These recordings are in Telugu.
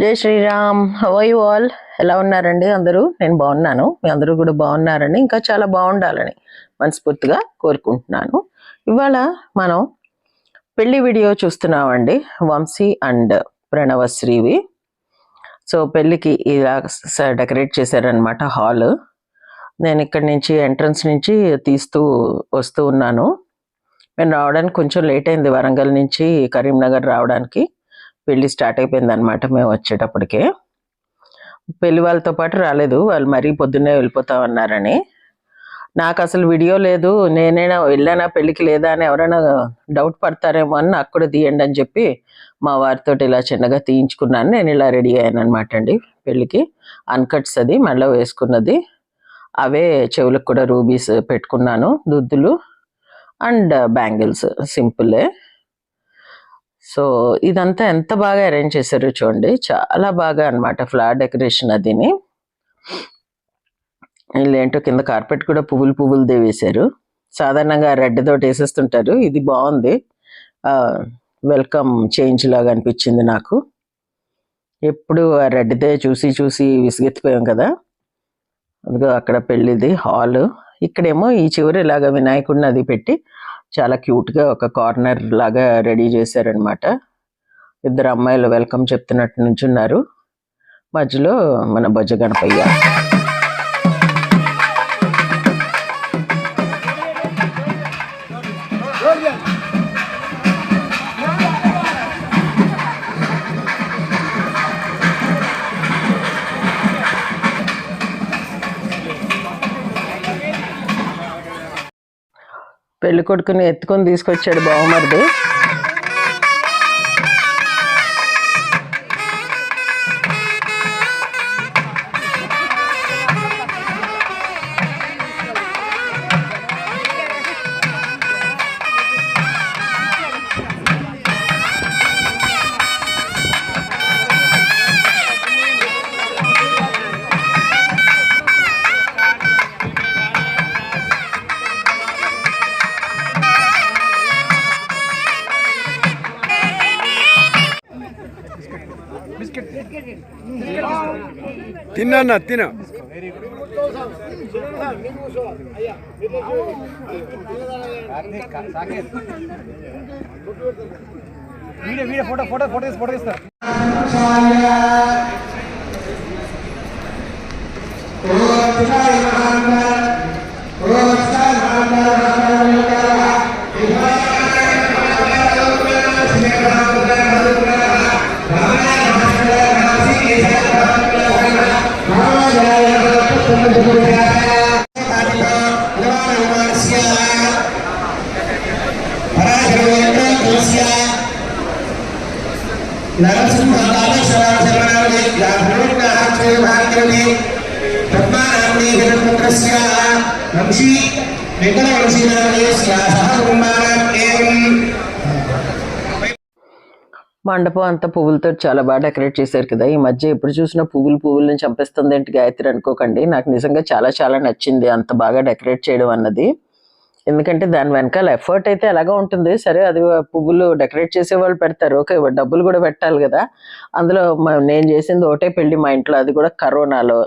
జై శ్రీరామ్. హవై వాల్ ఎలా ఉన్నారండి? అందరూ? నేను బాగున్నాను. మీ అందరూ కూడా బాగున్నారని ఇంకా చాలా బాగుండాలని మనస్ఫూర్తిగా కోరుకుంటున్నాను. ఇవాళ మనం పెళ్ళి వీడియో చూస్తున్నామండి. వంశీ అండ్ ప్రణవశ్రీవి. సో పెళ్ళికి ఇలా డెకరేట్ చేశారనమాట హాల్. నేను ఇక్కడి నుంచి ఎంట్రన్స్ నుంచి తీస్తూ వస్తూ ఉన్నాను. నేను రావడానికి కొంచెం లేట్ అయింది వరంగల్ నుంచి కరీంనగర్ రావడానికి. పెళ్ళి స్టార్ట్ అయిపోయింది అనమాట మేము వచ్చేటప్పటికే. పెళ్ళి వాళ్ళతో పాటు రాలేదు వాళ్ళు మరీ పొద్దున్నే వెళ్ళిపోతామన్నారని. నాకు అసలు వీడియో లేదు నేనైనా వెళ్ళానా పెళ్ళికి లేదా అని ఎవరైనా డౌట్ పడతారేమో అని నాకు కూడా తీయండి అని చెప్పి మా వారితో ఇలా చిన్నగా తీయించుకున్నాను. నేను ఇలా రెడీ అయ్యాను అనమాట అండి పెళ్ళికి అన్కట్స్ అది మళ్ళీ వేసుకున్నది. అవే చెవులకు కూడా రూబీస్ పెట్టుకున్నాను దుద్దులు అండ్ బ్యాంగిల్స్ సింపులే. సో ఇదంతా ఎంత బాగా అరేంజ్ చేశారో చూడండి. చాలా బాగా అన్నమాట ఫ్లవర్ డెకరేషన్ అదిని. వీళ్ళేంటో కింద కార్పెట్ కూడా పువ్వులు పువ్వులదే వేశారు. సాధారణంగా రెడ్ తోటి వేసేస్తుంటారు. ఇది బాగుంది. వెల్కమ్ చేంజ్ లాగా అనిపించింది నాకు. ఎప్పుడు ఆ రెడ్దే చూసి చూసి విసిగెత్తిపోయాం కదా. అదిగో అక్కడ పెళ్ళిది హాల్. ఇక్కడేమో ఈ చివరి ఇలాగ వినాయకుడిని అది పెట్టి చాలా క్యూట్గా ఒక కార్నర్ లాగా రెడీ చేశారనమాట ఇద్దరు అమ్మాయిలు వెల్కమ్ చెప్తున్నట్టు నుంచున్నారు. మధ్యలో మన బొజ్జ గణపయ్య. పెళ్ళి కొడుకుని ఎత్తుకొని తీసుకొచ్చాడు బావమరిది. తిన్నా తిన. Video video photo photo photo తీసి ఫోటో తీస్తారు వంశీ మండపం అంతా పువ్వులతో చాలా బాగా డెకరేట్ చేశారు కదా. ఈ మధ్య ఎప్పుడు చూసినా పువ్వులు పువ్వులను చంపేస్తుంది ఏంటి గాయత్రి అనుకోకండి. నాకు నిజంగా చాలా చాలా నచ్చింది అంత బాగా డెకరేట్ చేయడం అన్నది. ఎందుకంటే దాని వెనకాల ఎఫర్ట్ అయితే ఎలాగో ఉంటుంది. సరే అది పువ్వులు డెకరేట్ చేసే వాళ్ళు పెడతారు. ఓకే డబ్బులు కూడా పెట్టాలి కదా. అందులో నేను చేసింది ఒకటే పెళ్ళి మా ఇంట్లో. అది కూడా కరోనాలో.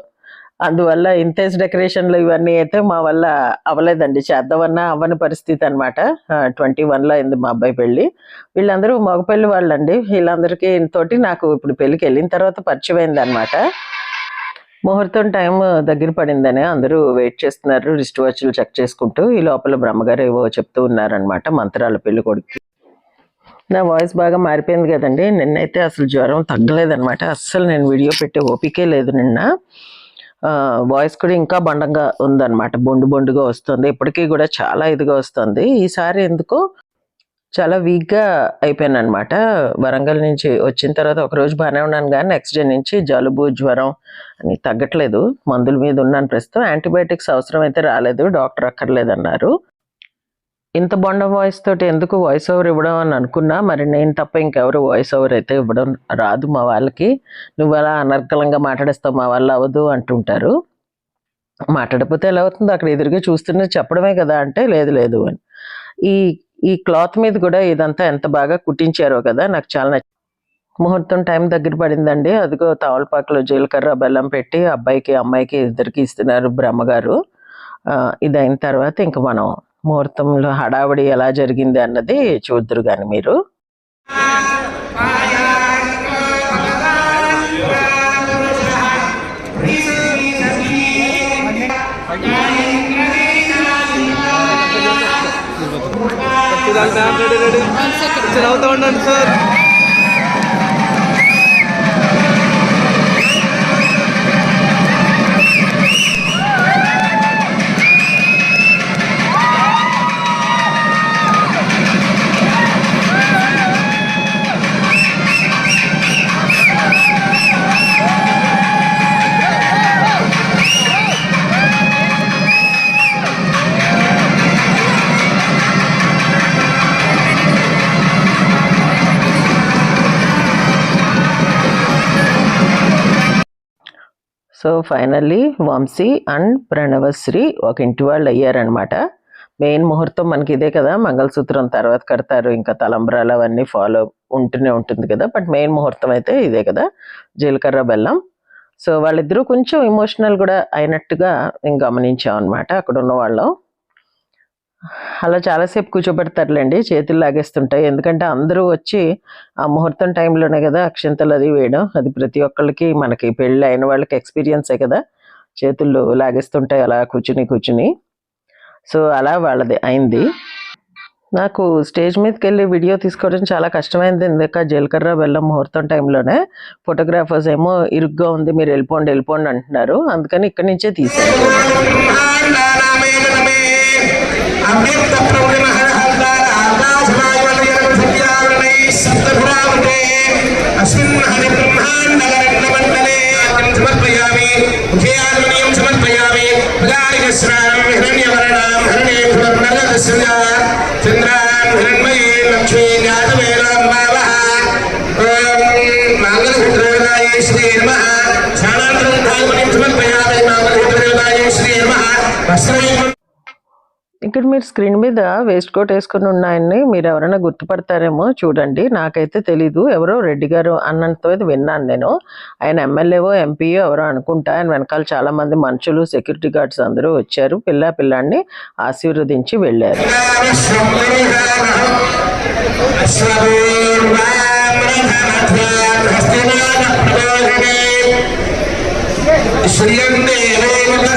అందువల్ల ఇంతేజ్ డెకరేషన్లు ఇవన్నీ అయితే మా వల్ల అవ్వలేదండి. చేద్దామన్నా అవ్వని పరిస్థితి అనమాట ట్వంటీ వన్లో అయింది మా అబ్బాయి పెళ్ళి. వీళ్ళందరూ మగపెళ్ళి వాళ్ళండి. వీళ్ళందరికీ తోటి నాకు ఇప్పుడు పెళ్ళికి వెళ్ళిన తర్వాత పరిచయం అయింది అనమాట ముహూర్తం టైం దగ్గర పడిందని అందరూ వెయిట్ చేస్తున్నారు. రిస్ట్ వాచ్లు చెక్ చేసుకుంటూ ఈ లోపల బ్రహ్మగారు ఏవో చెప్తూ ఉన్నారనమాట మంత్రాల పెళ్ళి కొడుకు నా వాయిస్ బాగా మారిపోయింది కదండి. నిన్నైతే అసలు జ్వరం తగ్గలేదనమాట అస్సలు నేను వీడియో పెట్టే ఓపికే లేదు నిన్న. వాయిస్ కూడా ఇంకా బండంగా ఉందన్నమాట. బొండు బొండుగా వస్తుంది. ఇప్పటికీ కూడా చాలా ఇదిగా వస్తుంది. ఈసారి ఎందుకో చాలా వీక్గా అయిపోయాను అనమాట వరంగల్ నుంచి వచ్చిన తర్వాత ఒక రోజు బాగానే ఉన్నాను కానీ నెక్స్ట్ డే నుంచి జలుబు జ్వరం అని తగ్గట్లేదు. మందుల మీద ఉన్నాను ప్రస్తుతం. యాంటీబయాటిక్స్ అవసరం అయితే రాలేదు. డాక్టర్ అక్కర్లేదు అన్నారు ఇంత బొండ వాయిస్ తోటి ఎందుకు వాయిస్ ఓవర్ ఇవ్వడం అని అనుకున్నా. మరి నేను తప్ప ఇంకెవరు వాయిస్ ఓవర్ అయితే ఇవ్వడం రాదు మా వాళ్ళకి. నువ్వు అలా అనర్కలంగా మాట్లాడేస్తావు మా వాళ్ళు అవ్వదు అంటుంటారు. మాట్లాడపోతే ఎలా అవుతుంది? అక్కడ ఎదురుగా చూస్తున్నది చెప్పడమే కదా అంటే లేదు లేదు అని. ఈ ఈ క్లాత్ మీద కూడా ఇదంతా ఎంత బాగా కుట్టించారో కదా నాకు చాలా నచ్చింది ముహూర్తం టైం దగ్గర పడిందండి. అదిగో తవలపాకులో జీలకర్ర బెల్లం పెట్టి అబ్బాయికి అమ్మాయికి ఇద్దరికి ఇస్తున్నారు బ్రహ్మగారు. ఆ, ఇది అయిన తర్వాత ఇంక మనం ముహూర్తంలో హడావిడి ఎలా జరిగింది అన్నది చూద్దరు కానీ మీరు. రెడీ రెడీ అవుతా ఉండండి sir so finally Vamsi and Pranavasri ఒక ఇంటి వాళ్ళు అయ్యారనమాట మెయిన్ ముహూర్తం మనకి ఇదే కదా మంగళసూత్రం తర్వాత కడతారు ఇంకా తలంబ్రాలు అవన్నీ ఫాలో ఉంటూనే ఉంటుంది కదా బట్ మెయిన్ ముహూర్తం అయితే ఇదే కదా జీలకర్ర బెల్లం. సో వాళ్ళిద్దరూ కొంచెం ఎమోషనల్ కూడా అయినట్టుగా నేను గమనించాం అనమాట అక్కడ ఉన్న వాళ్ళం. అలా చాలాసేపు కూర్చోబెడతారులేండి. చేతులు లాగేస్తుంటాయి. ఎందుకంటే అందరూ వచ్చి ఆ ముహూర్తం టైంలోనే కదా అక్షంతలు అది వేయడం. అది ప్రతి ఒక్కళ్ళకి మనకి పెళ్ళి అయిన వాళ్ళకి ఎక్స్పీరియన్సే కదా. చేతులు లాగేస్తుంటాయి అలా కూర్చుని కూర్చుని. సో అలా వాళ్ళది అయింది. నాకు స్టేజ్ మీదకి వెళ్ళి వీడియో తీసుకోవడం చాలా కష్టమైంది. ఎందుక జీలకర్ర బెల్లం ముహూర్తం టైంలోనే ఫోటోగ్రాఫర్స్ ఏమో ఇరుగ్గా ఉంది మీరు వెళ్ళిపోండి వెళ్ళిపోండి అంటున్నారు. అందుకని ఇక్కడి నుంచే తీసాను సమర్పయామి ముఖ్యాత్మనీయం సమర్పయామి ప్రజానికస్నానం హిరణ్యవర్ణాం హిరణ్యేశ్వరనగదస్య చంద్రాం ఇప్పుడు మీరు స్క్రీన్ మీద వేస్ట్ కోట్ వేసుకుని ఉన్నాయని మీరు ఎవరైనా గుర్తుపడతారేమో చూడండి. నాకైతే తెలీదు. ఎవరో రెడ్డి గారు అన్నంత విన్నాను నేను. ఆయన ఎమ్మెల్యేవో ఎంపీయో ఎవరో అనుకుంటా. ఆయన వెనకాల చాలా మంది మనుషులు సెక్యూరిటీ గార్డ్స్ అందరూ వచ్చారు. పిల్ల పిల్లాన్ని ఆశీర్వదించి వెళ్ళారు. అట్లా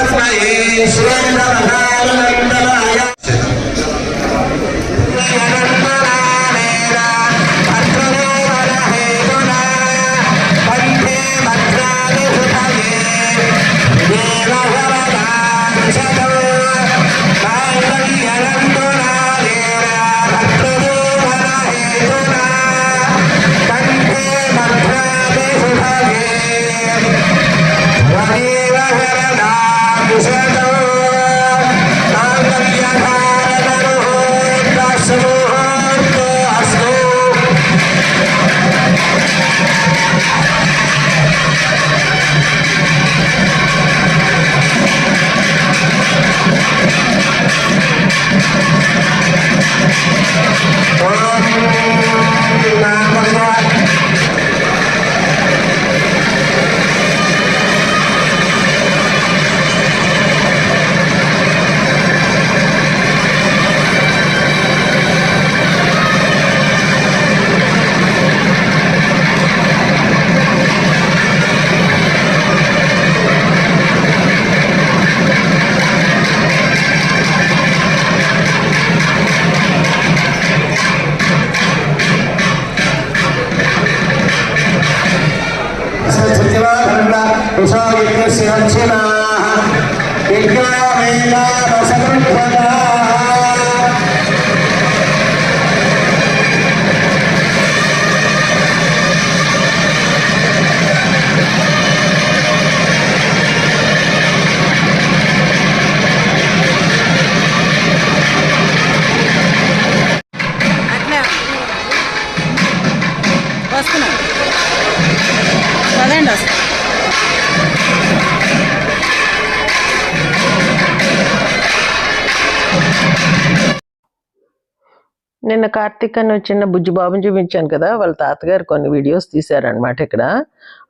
నిన్న కార్తీక్ అని చిన్న బుజ్జి బాబుని చూపించాను కదా వాళ్ళ తాతగారు కొన్ని వీడియోస్ తీశారనమాట ఇక్కడ.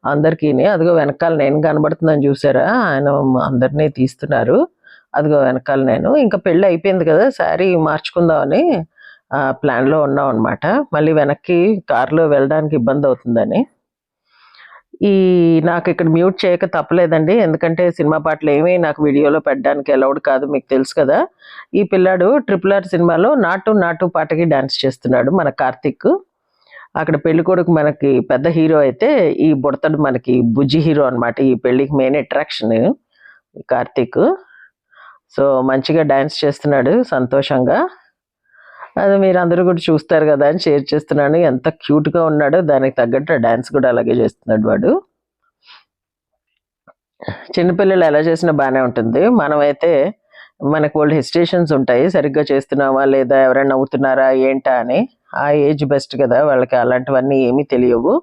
అందరికీ అదిగో వెనకాల నేను కనబడుతుందని చూసారా? ఆయన అందరినీ తీస్తున్నారు. అదిగో వెనకాల నేను. ఇంకా పెళ్ళి అయిపోయింది కదా శారీ మార్చుకుందామని ఆ, ప్లాన్లో ఉన్నాం అనమాట మళ్ళీ వెనక్కి కారులో వెళ్ళడానికి ఇబ్బంది అవుతుందని. ఈ నాకు ఇక్కడ మ్యూట్ చేయక తప్పలేదండి. ఎందుకంటే సినిమా పాటలు ఏమీ నాకు వీడియోలో పెట్టడానికి అలౌడ్ కాదు మీకు తెలుసు కదా. ఈ పిల్లాడు ట్రిపుల్ ఆర్ సినిమాలో నాటు నాటు పాటకి డాన్స్ చేస్తున్నాడు మన కార్తిక్. అక్కడ పెళ్ళి కొడుకు మనకి పెద్ద హీరో అయితే ఈ బుడతడు మనకి బుజ్జి హీరో అన్నమాట. ఈ పెళ్ళికి మెయిన్ అట్రాక్షన్ కార్తిక్. సో మంచిగా డాన్స్ చేస్తున్నాడు సంతోషంగా. అది మీరు అందరూ కూడా చూస్తారు కదా అని షేర్ చేస్తున్నాను. ఎంత క్యూట్గా ఉన్నాడో దానికి తగ్గట్టు డ్యాన్స్ కూడా అలాగే చేస్తున్నాడు వాడు. చిన్నపిల్లలు ఎలా చేసినా బాగానే ఉంటుంది. మనమైతే మనకు ఓల్డ్ హెసిటేషన్స్ ఉంటాయి. సరిగ్గా చేస్తున్నావా లేదా ఎవరైనా నవ్వుతున్నారా ఏంటా అని ఆ ఏజ్ బెస్ట్ కదా. వాళ్ళకి అలాంటివన్నీ ఏమీ తెలియవు.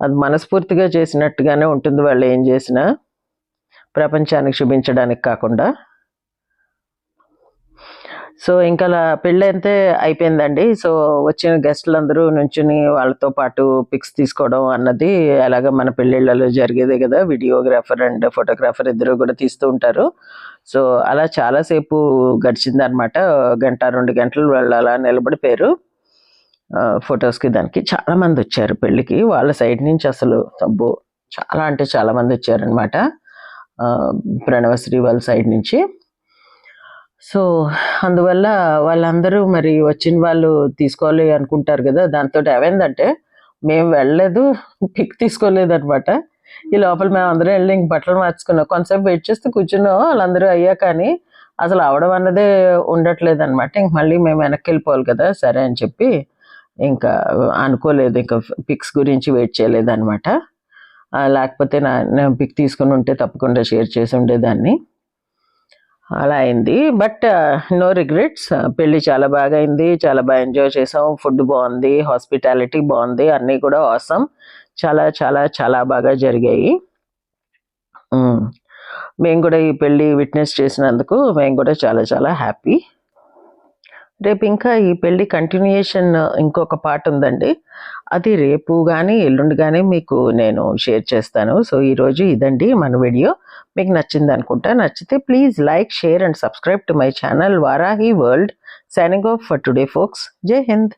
అది మనస్ఫూర్తిగా చేసినట్టుగానే ఉంటుంది వాళ్ళు ఏం చేసినా. ప్రపంచానికి చూపించడానికి కాకుండా. సో ఇంకా అలా పెళ్ళి అయితే అయిపోయిందండి. సో వచ్చిన గెస్టులు అందరూ నుంచుని వాళ్ళతో పాటు పిక్స్ తీసుకోవడం అన్నది అలాగ మన పెళ్ళిళ్ళలో జరిగేదే కదా. వీడియోగ్రాఫర్ అండ్ ఫోటోగ్రాఫర్ ఇద్దరు కూడా తీస్తూ ఉంటారు. సో అలా చాలాసేపు గడిచింది అనమాట గంట రెండు గంటలు వాళ్ళు అలా నిలబడిపోయారు. ఫొటోస్కి దానికి చాలా మంది వచ్చారు పెళ్ళికి. వాళ్ళ సైడ్ నుంచి అసలు తబ్బు చాలా అంటే చాలామంది వచ్చారనమాట ప్రణవశ్రీ వాళ్ళ సైడ్ నుంచి. సో అందువల్ల వాళ్ళందరూ మరి వచ్చిన వాళ్ళు తీసుకోవాలి అనుకుంటారు కదా దాంతో ఏమైందంటే మేము వెళ్ళలేదు పిక్ తీసుకోలేదు అనమాట ఈ లోపల మేము అందరం వెళ్ళి ఇంక బట్టలు మార్చుకున్నాం. కొంతసేపు వెయిట్ చేస్తే కూర్చున్నాం వాళ్ళందరూ అయ్యా కానీ అసలు అవడం అన్నదే ఉండట్లేదు అనమాట ఇంక మళ్ళీ మేము వెనక్కి వెళ్ళిపోవాలి కదా సరే అని చెప్పి ఇంకా అనుకోలేదు ఇంకా పిక్స్ గురించి వెయిట్ చేయలేదు అనమాట లేకపోతే నా నేను పిక్ తీసుకుని ఉంటే తప్పకుండా షేర్ చేసి ఉండేదాన్ని. అలా అయింది. బట్ నో రిగ్రెట్స్ పెళ్ళి చాలా బాగా అయింది. చాలా బాగా ఎంజాయ్ చేసాం. ఫుడ్ బాగుంది. హాస్పిటాలిటీ బాగుంది. అన్నీ కూడా అవసరం చాలా చాలా చాలా బాగా జరిగాయి. మేము కూడా ఈ పెళ్ళి విట్నెస్ చేసినందుకు మేము కూడా చాలా చాలా హ్యాపీ రేపు ఇంకా ఈ పెళ్ళి కంటిన్యూయేషన్ ఇంకొక పార్ట్ ఉందండి. అది రేపు కానీ ఎల్లుండి కానీ మీకు నేను షేర్ చేస్తాను. సో ఈరోజు ఇదండి మన వీడియో. మీకు నచ్చింది అనుకుంటా నచ్చితే please like share and subscribe to my channel Varahi world signing off for today folks Jai Hind